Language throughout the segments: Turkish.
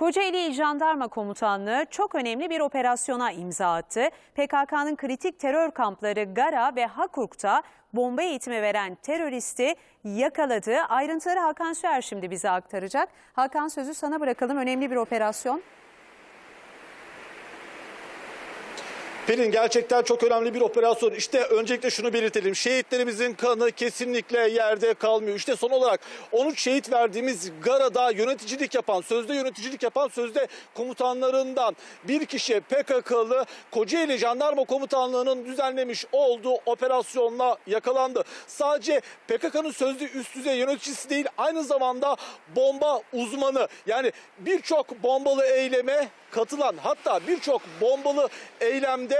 Kocaeli Jandarma Komutanlığı çok önemli bir operasyona imza attı. PKK'nın kritik terör kampları Gara ve Hakurk'ta bomba eğitimi veren teröristi yakaladı. Ayrıntıları Hakan Süer şimdi bize aktaracak. Hakan sözü sana bırakalım. Önemli bir operasyon. Pelin gerçekten çok önemli bir operasyon. İşte öncelikle şunu belirtelim. Şehitlerimizin kanı kesinlikle yerde kalmıyor. İşte son olarak 13 şehit verdiğimiz Gara'da yöneticilik yapan, sözde yöneticilik yapan sözde komutanlarından bir kişi PKK'lı Kocaeli Jandarma Komutanlığı'nın düzenlemiş olduğu operasyonla yakalandı. Sadece PKK'nın sözde üst düzey yöneticisi değil aynı zamanda bomba uzmanı. Yani birçok bombalı eyleme katılan hatta birçok bombalı eylemde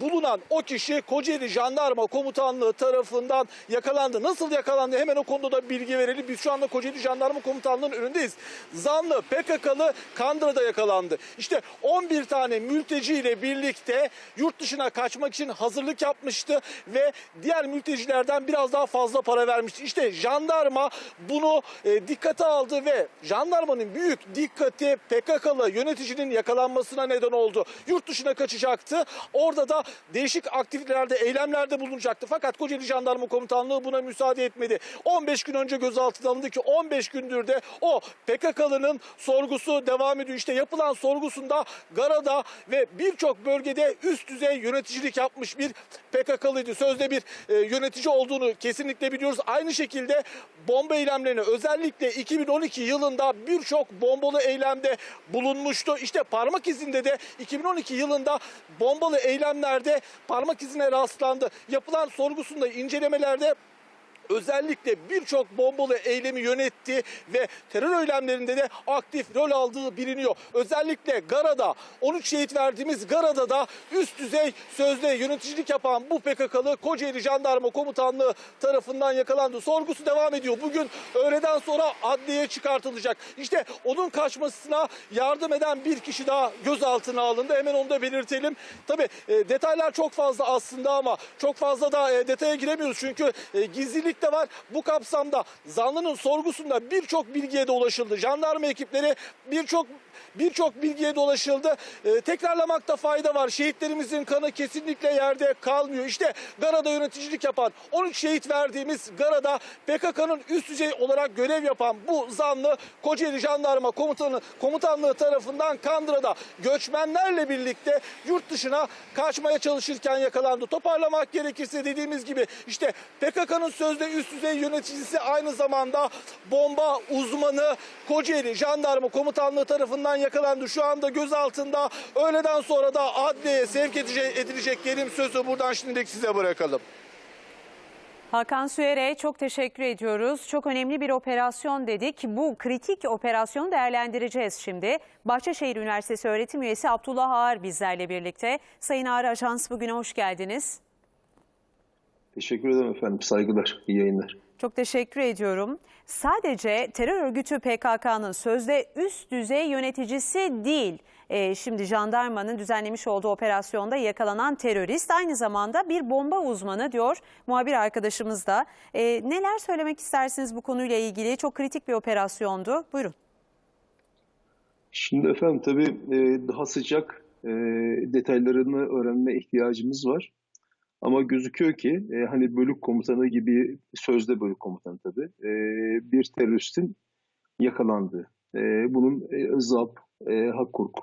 bulunan o kişi Kocaeli Jandarma Komutanlığı tarafından yakalandı. Nasıl yakalandı hemen o konuda da bilgi verelim. Biz şu anda Kocaeli Jandarma Komutanlığı'nın önündeyiz. Zanlı PKK'lı Kandıra'da yakalandı. İşte 11 tane mülteci ile birlikte yurt dışına kaçmak için hazırlık yapmıştı ve diğer mültecilerden biraz daha fazla para vermişti. İşte jandarma bunu e, dikkate aldı ve jandarmanın büyük dikkati PKK'lı yöneticinin yakalanmasına neden oldu. Yurt dışına kaçacaktı. Orada da değişik aktivitelerde, eylemlerde bulunacaktı. Fakat Kocaeli Jandarma Komutanlığı buna müsaade etmedi. 15 gün önce gözaltına alındı ki 15 gündür de o PKK'lının sorgusu devam ediyor. İşte yapılan sorgusunda Gara'da ve birçok bölgede üst düzey yöneticilik yapmış bir PKK'lıydı. Sözde bir e, yönetici olduğunu kesinlikle biliyoruz. Aynı şekilde bomba eylemlerine özellikle 2012 yılında birçok bombalı eylemde bulunmuştu. İşte parmak izinde de 2012 yılında bombalı eylemlerde parmak izine rastlandı. Yapılan sorgusunda incelemelerde özellikle birçok bombalı eylemi yönetti ve terör eylemlerinde de aktif rol aldığı biliniyor. Özellikle Gara'da 13 şehit verdiğimiz Gara'da da üst düzey sözde yöneticilik yapan bu PKK'lı Kocaeli Jandarma Komutanlığı tarafından yakalandı. Sorgusu devam ediyor. Bugün öğleden sonra adliyeye çıkartılacak. İşte onun kaçmasına yardım eden bir kişi daha gözaltına alındı. Hemen onu da belirtelim. Tabii e, detaylar çok fazla aslında ama çok fazla da e, detaya giremiyoruz. Çünkü e, gizlilik de var. Bu kapsamda zanlının sorgusunda birçok bilgiye de ulaşıldı. Jandarma ekipleri birçok birçok bilgiye de ulaşıldı. E, tekrarlamakta fayda var. Şehitlerimizin kanı kesinlikle yerde kalmıyor. İşte Gara'da yöneticilik yapan 13 şehit verdiğimiz Gara'da PKK'nın üst düzey olarak görev yapan bu zanlı Kocaeli Jandarma Komutanı Komutanlığı tarafından Kandıra'da göçmenlerle birlikte yurt dışına kaçmaya çalışırken yakalandı. Toparlamak gerekirse dediğimiz gibi işte PKK'nın sözde üst düzey yöneticisi aynı zamanda bomba uzmanı Kocaeli Jandarma Komutanlığı tarafından yakalandı. Şu anda gözaltında öğleden sonra da adliyeye sevk edilecek, edilecek diyelim sözü buradan şimdilik size bırakalım. Hakan Süer'e çok teşekkür ediyoruz. Çok önemli bir operasyon dedik. Bu kritik operasyonu değerlendireceğiz şimdi. Bahçeşehir Üniversitesi öğretim üyesi Abdullah Ağar bizlerle birlikte. Sayın Ağar Ajans bugüne hoş geldiniz. Teşekkür ederim efendim. Saygılar, iyi yayınlar. Çok teşekkür ediyorum. Sadece terör örgütü PKK'nın sözde üst düzey yöneticisi değil. Ee, şimdi jandarmanın düzenlemiş olduğu operasyonda yakalanan terörist aynı zamanda bir bomba uzmanı diyor muhabir arkadaşımız da. Ee, neler söylemek istersiniz bu konuyla ilgili? Çok kritik bir operasyondu. Buyurun. Şimdi efendim tabii e, daha sıcak e, detaylarını öğrenme ihtiyacımız var. Ama gözüküyor ki e, hani bölük komutanı gibi sözde bölük komutanı tabii e, bir teröristin yakalandığı. E, bunun e, Zap, e, Hakurk,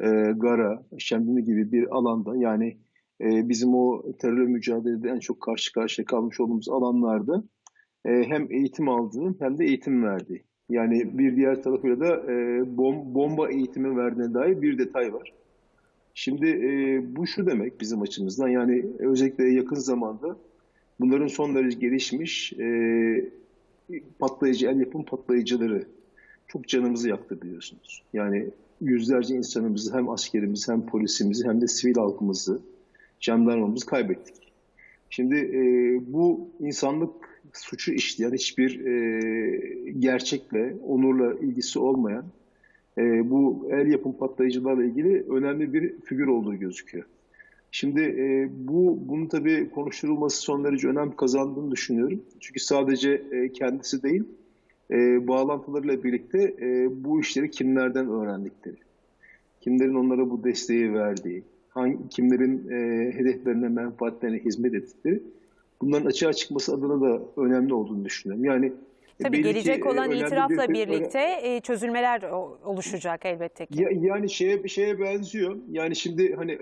e, Gara, Şemdinli gibi bir alanda yani e, bizim o terör mücadelede en çok karşı karşıya kalmış olduğumuz alanlarda e, hem eğitim aldığı hem de eğitim verdiği. Yani bir diğer tarafıyla da e, bom, bomba eğitimi verdiğine dair bir detay var. Şimdi e, bu şu demek bizim açımızdan yani özellikle yakın zamanda bunların son derece gelişmiş e, patlayıcı, el yapım patlayıcıları çok canımızı yaktı biliyorsunuz. Yani yüzlerce insanımızı hem askerimizi hem polisimizi hem de sivil halkımızı, jandarmamızı kaybettik. Şimdi e, bu insanlık suçu işleyen hiçbir e, gerçekle, onurla ilgisi olmayan e, bu el yapım patlayıcılarla ilgili önemli bir figür olduğu gözüküyor. Şimdi e, bu bunun tabii konuşturulması son derece önem kazandığını düşünüyorum. Çünkü sadece e, kendisi değil, e, bağlantılarıyla birlikte e, bu işleri kimlerden öğrendikleri, kimlerin onlara bu desteği verdiği, hangi, kimlerin e, hedeflerine, menfaatlerine hizmet ettikleri bunların açığa çıkması adına da önemli olduğunu düşünüyorum. Yani Tabii belli ki, gelecek e, olan itirafla bir- birlikte e, çözülmeler oluşacak elbette ki. Ya, yani şeye bir şeye benziyor. Yani şimdi hani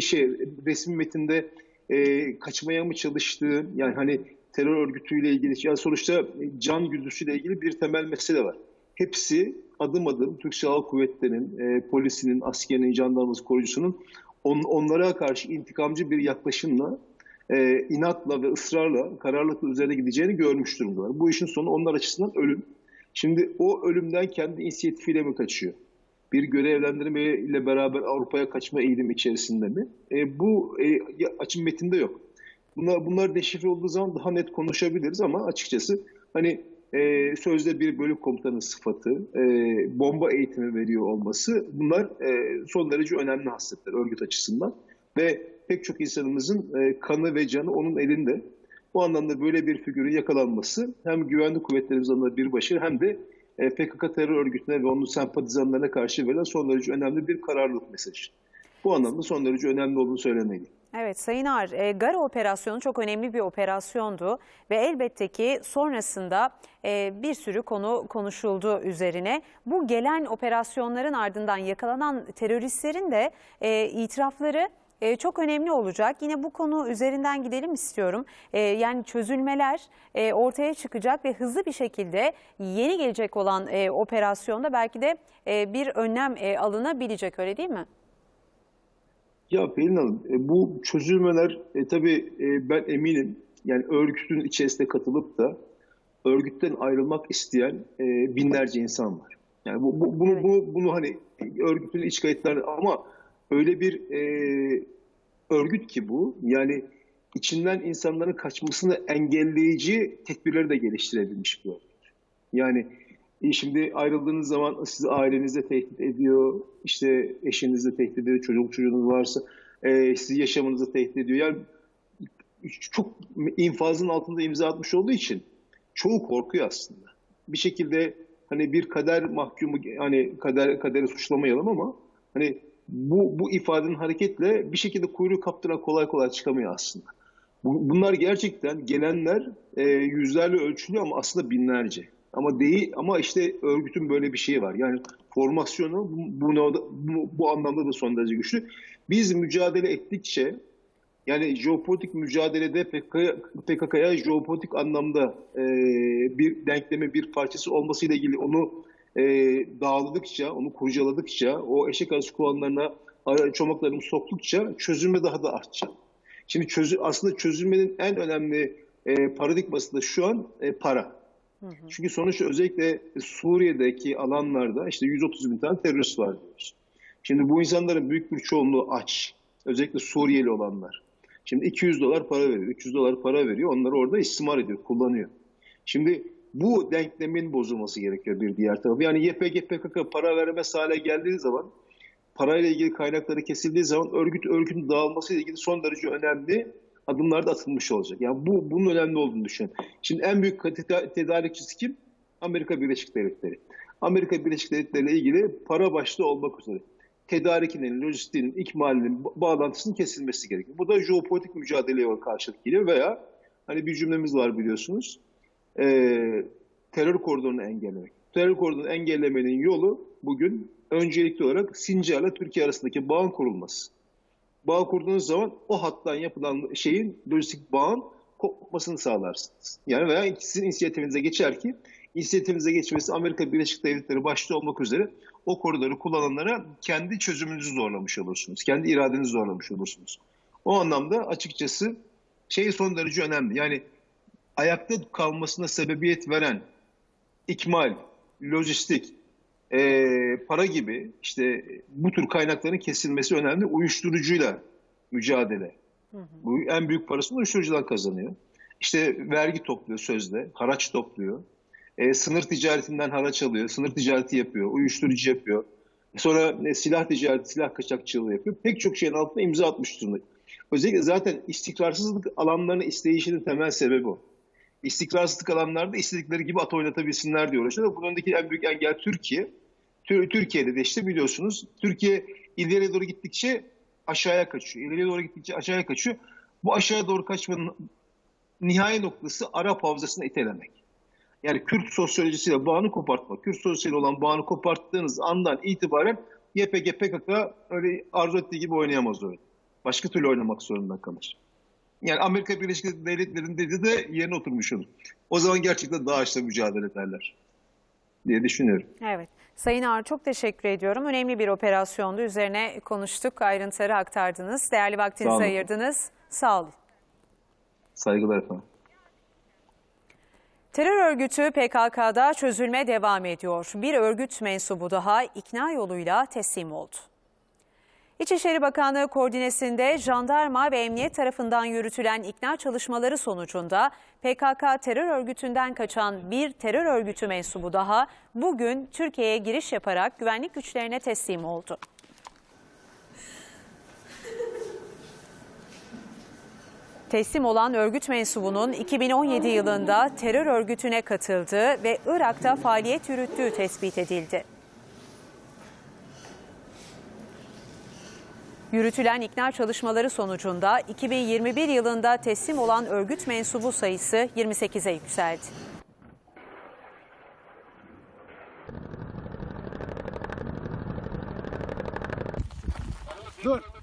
şey resmi metinde e, kaçmaya mı çalıştığı yani hani terör örgütüyle ilgili yani sonuçta can güdüsüyle ilgili bir temel mesele var. Hepsi adım adım Türk Silahlı Kuvvetleri'nin, e, polisinin, askerinin, jandarması, korucusunun on, onlara karşı intikamcı bir yaklaşımla e, inatla ve ısrarla, kararlılıkla üzerine gideceğini görmüş durumdalar. Bu işin sonu onlar açısından ölüm. Şimdi o ölümden kendi inisiyatifiyle mi kaçıyor? Bir görevlendirme ile beraber Avrupa'ya kaçma eğilim içerisinde mi? E, bu e, açım metinde yok. Bunlar, bunlar deşifre olduğu zaman daha net konuşabiliriz ama açıkçası hani e, sözde bir bölük komutanı sıfatı, e, bomba eğitimi veriyor olması bunlar e, son derece önemli hasletler örgüt açısından. Ve pek çok insanımızın e, kanı ve canı onun elinde. Bu anlamda böyle bir figürün yakalanması hem güvenlik kuvvetlerimiz adına bir başarı hem de e, PKK terör örgütüne ve onun sempatizanlarına karşı verilen son derece önemli bir kararlılık mesajı. Bu anlamda son derece önemli olduğunu söylemeliyim. Evet Sayın Ağar, e, Gara operasyonu çok önemli bir operasyondu ve elbette ki sonrasında e, bir sürü konu konuşuldu üzerine. Bu gelen operasyonların ardından yakalanan teröristlerin de e, itirafları e, çok önemli olacak. Yine bu konu üzerinden gidelim istiyorum. E, yani çözülmeler e, ortaya çıkacak ve hızlı bir şekilde yeni gelecek olan e, operasyonda belki de e, bir önlem e, alınabilecek öyle değil mi? Ya Pelin Hanım, e, bu çözülmeler e, tabii e, ben eminim yani örgütün içerisine katılıp da örgütten ayrılmak isteyen e, binlerce insan var. Yani bu, bu- bunu, bu, bunu hani örgütün iç kayıtları ama öyle bir e, örgüt ki bu yani içinden insanların kaçmasını engelleyici tedbirleri de geliştirebilmiş bir örgüt. Yani e, şimdi ayrıldığınız zaman sizi ailenizde tehdit ediyor, işte eşinizle tehdit ediyor, çocuk çocuğunuz varsa e, sizi yaşamınızda tehdit ediyor. Yani çok infazın altında imza atmış olduğu için çoğu korkuyor aslında. Bir şekilde hani bir kader mahkumu hani kader kaderi suçlamayalım ama hani bu bu ifadenin hareketle bir şekilde kuyruğu kaptıran kolay kolay çıkamıyor aslında. Bu- Bunlar gerçekten gelenler e, yüzlerle ölçülüyor ama aslında binlerce. Ama değil ama işte örgütün böyle bir şeyi var. Yani formasyonu bu, bu, bu, bu anlamda da son derece güçlü. Biz mücadele ettikçe yani jeopolitik mücadelede PKK'ya PKK'ya jeopolitik anlamda e, bir denkleme bir parçası olmasıyla ilgili onu e, dağladıkça, onu kurcaladıkça, o eşek arısı kovanlarına ara- çomaklarını soktukça çözülme daha da artacak. Şimdi çözü, aslında çözülmenin en önemli e, paradigması da şu an e, para. Çünkü sonuçta özellikle Suriye'deki alanlarda işte 130 bin tane terörist var diyoruz. Şimdi bu insanların büyük bir çoğunluğu aç. Özellikle Suriyeli olanlar. Şimdi 200 dolar para veriyor, 300 dolar para veriyor. Onları orada istismar ediyor, kullanıyor. Şimdi bu denklemin bozulması gerekiyor bir diğer tarafı. Yani YPG PKK para vermez hale geldiği zaman, parayla ilgili kaynakları kesildiği zaman örgüt örgütün dağılması ile ilgili son derece önemli adımlar da atılmış olacak. Yani bu bunun önemli olduğunu düşünüyorum. Şimdi en büyük teda- tedarikçisi kim? Amerika Birleşik Devletleri. Amerika Birleşik Devletleri ile ilgili para başta olmak üzere tedarikinin, lojistiğinin, ikmalinin, ba- bağlantısının kesilmesi gerekiyor. Bu da jeopolitik mücadeleye karşılık geliyor veya hani bir cümlemiz var biliyorsunuz. Eee terör koridorunu engellemek. Terör koridorunu engellemenin yolu bugün öncelikli olarak Sincar'la Türkiye arasındaki bağın kurulması. Bağ kurduğunuz zaman o hattan yapılan şeyin lojistik bağın kopmasını sağlarsınız. Yani veya sizin inisiyatifinize geçer ki inisiyatifinize geçmesi Amerika Birleşik Devletleri başta olmak üzere o koridoru kullananlara kendi çözümünüzü zorlamış olursunuz. Kendi iradenizi zorlamış olursunuz. O anlamda açıkçası şey son derece önemli. Yani ayakta kalmasına sebebiyet veren ikmal, lojistik, e, para gibi işte bu tür kaynakların kesilmesi önemli. Uyuşturucuyla mücadele. Bu en büyük parasını uyuşturucudan kazanıyor. İşte vergi topluyor sözde, haraç topluyor. E, sınır ticaretinden haraç alıyor, sınır ticareti yapıyor, uyuşturucu yapıyor. Sonra e, silah ticareti, silah kaçakçılığı yapıyor. Pek çok şeyin altına imza atmış durumda. Özellikle zaten istikrarsızlık alanlarını isteyişinin temel sebebi o. istikrarsızlık alanlarda istedikleri gibi at oynatabilsinler diye uğraşıyorlar. Bunun önündeki en büyük engel Türkiye. Tür- Türkiye'de de işte biliyorsunuz Türkiye ileriye doğru gittikçe aşağıya kaçıyor. İleriye doğru gittikçe aşağıya kaçıyor. Bu aşağıya doğru kaçmanın nihai noktası Arap havzasını itelemek. Yani Kürt sosyolojisiyle bağını kopartmak. Kürt sosyolojisiyle olan bağını koparttığınız andan itibaren YPG PKK öyle arzu ettiği gibi oynayamaz oyun. Başka türlü oynamak zorunda kalır. Yani Amerika Birleşik Devletleri'nin dediği de yerine oturmuş olur. O zaman gerçekten DAEŞ'le mücadele ederler diye düşünüyorum. Evet. Sayın Ağar çok teşekkür ediyorum. Önemli bir operasyondu. Üzerine konuştuk, ayrıntıları aktardınız. Değerli vaktinizi Sağ ayırdınız. Sağ olun. Saygılar efendim. Terör örgütü PKK'da çözülme devam ediyor. Bir örgüt mensubu daha ikna yoluyla teslim oldu. İçişleri Bakanlığı koordinesinde jandarma ve emniyet tarafından yürütülen ikna çalışmaları sonucunda PKK terör örgütünden kaçan bir terör örgütü mensubu daha bugün Türkiye'ye giriş yaparak güvenlik güçlerine teslim oldu. Teslim olan örgüt mensubunun 2017 yılında terör örgütüne katıldığı ve Irak'ta faaliyet yürüttüğü tespit edildi. Yürütülen ikna çalışmaları sonucunda 2021 yılında teslim olan örgüt mensubu sayısı 28'e yükseldi. Dur.